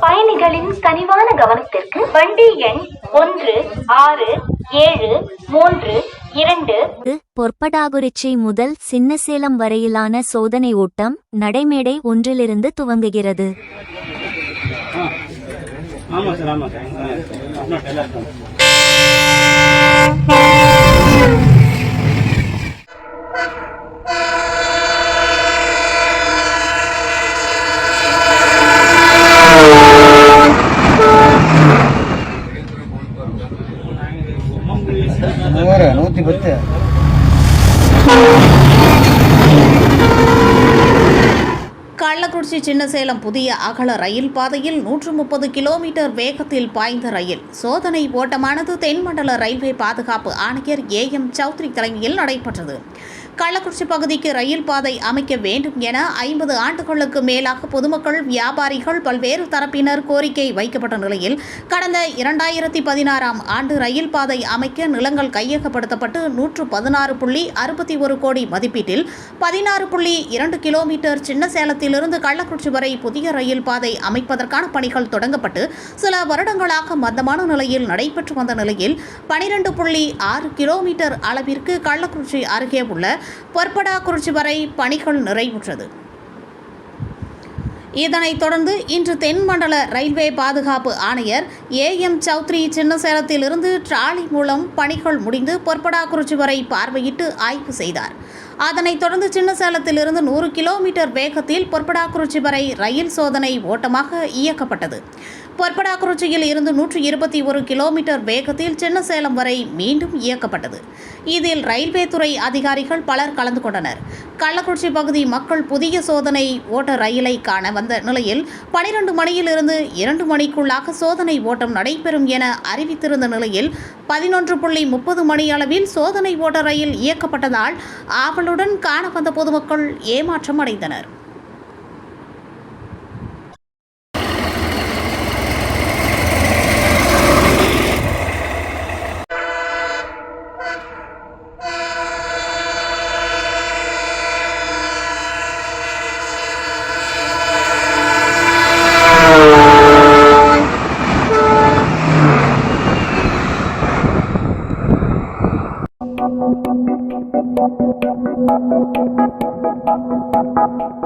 பயணிகளின் கனிவான கவனத்திற்கு வண்டி எண் ஒன்று ஆறு ஏழு மூன்று இரண்டு. பொற்படாகுறிச்சி முதல் சின்னசேலம் வரையிலான சோதனை ஓட்டம். நடைமேடை ஒன்றிலிருந்து துவங்குகிறது. ஆமாம் சார் ஆமாம் சார். நூற்றி பத்து கள்ளக்குறிச்சி சின்னசேலம் புதிய அகல ரயில் பாதையில் நூற்று முப்பது கிலோமீட்டர் வேகத்தில் பாய்ந்த ரயில். சோதனை ஓட்டமானது தென்மண்டல ரயில்வே பாதுகாப்பு ஆணையர் ஏ எம் சௌத்ரி தலைமையில் நடைபெற்றது. கள்ளக்குறிச்சி பகுதிக்கு ரயில் பாதை அமைக்க வேண்டும் என ஐம்பது ஆண்டுகளுக்கு மேலாக பொதுமக்கள் வியாபாரிகள் பல்வேறு தரப்பினர் கோரிக்கை வைக்கப்பட்ட நிலையில் கடந்த இரண்டாயிரத்தி பதினாறாம் ஆண்டு ரயில் பாதை அமைக்க நிலங்கள் கையகப்படுத்தப்பட்டு நூற்று பதினாறு புள்ளி அறுபத்தி ஒரு கோடி மதிப்பீட்டில் பதினாறு புள்ளி இரண்டு கிலோமீட்டர் சின்ன சேலத்திலிருந்து கள்ளக்குறிச்சி வரை புதிய ரயில் பாதை அமைப்பதற்கான பணிகள் தொடங்கப்பட்டு சில வருடங்களாக மந்தமான நிலையில் நடைபெற்று வந்த நிலையில் பனிரெண்டு புள்ளி ஆறு கிலோமீட்டர் அளவிற்கு கள்ளக்குறிச்சி அருகே உள்ள பொற்படாக்குறிச்சி வரை பணிகள் நிறைவுற்றது. இதனைத் தொடர்ந்து இன்று தென்மண்டல ரயில்வே பாதுகாப்பு ஆணையர் ஏ எம் சௌத்ரி சின்னசேலத்திலிருந்து டிராலி மூலம் பணிகள் முடிந்து பொற்படாக்குறிச்சி வரை பார்வையிட்டு ஆய்வு செய்தார். அதனைத் தொடர்ந்து சின்னசேலத்திலிருந்து நூறு கிலோமீட்டர் வேகத்தில் பொற்படாக்குறிச்சி வரை ரயில் சோதனை ஓட்டமாக இயக்கப்பட்டது. பொற்படாக்குறிச்சியில் இருந்து நூற்றி இருபத்தி ஒரு கிலோமீட்டர் வேகத்தில் சின்னசேலம் வரை மீண்டும் இயக்கப்பட்டது. இதில் ரயில்வே துறை அதிகாரிகள் பலர் கலந்து கொண்டனர். கள்ளக்குறிச்சி பகுதி மக்கள் புதிய சோதனை ஓட்ட ரயிலை காண வந்த நிலையில் பனிரெண்டு மணியிலிருந்து இரண்டு மணிக்குள்ளாக சோதனை ஓட்டம் நடைபெறும் என அறிவித்திருந்த நிலையில் பதினொன்று புள்ளி முப்பது மணி அளவில் சோதனை ஓட்ட ரயில் இயக்கப்பட்டதால் ஆவலுடன் காண வந்த பொதுமக்கள் ஏமாற்றம் அடைந்தனர் Thank you.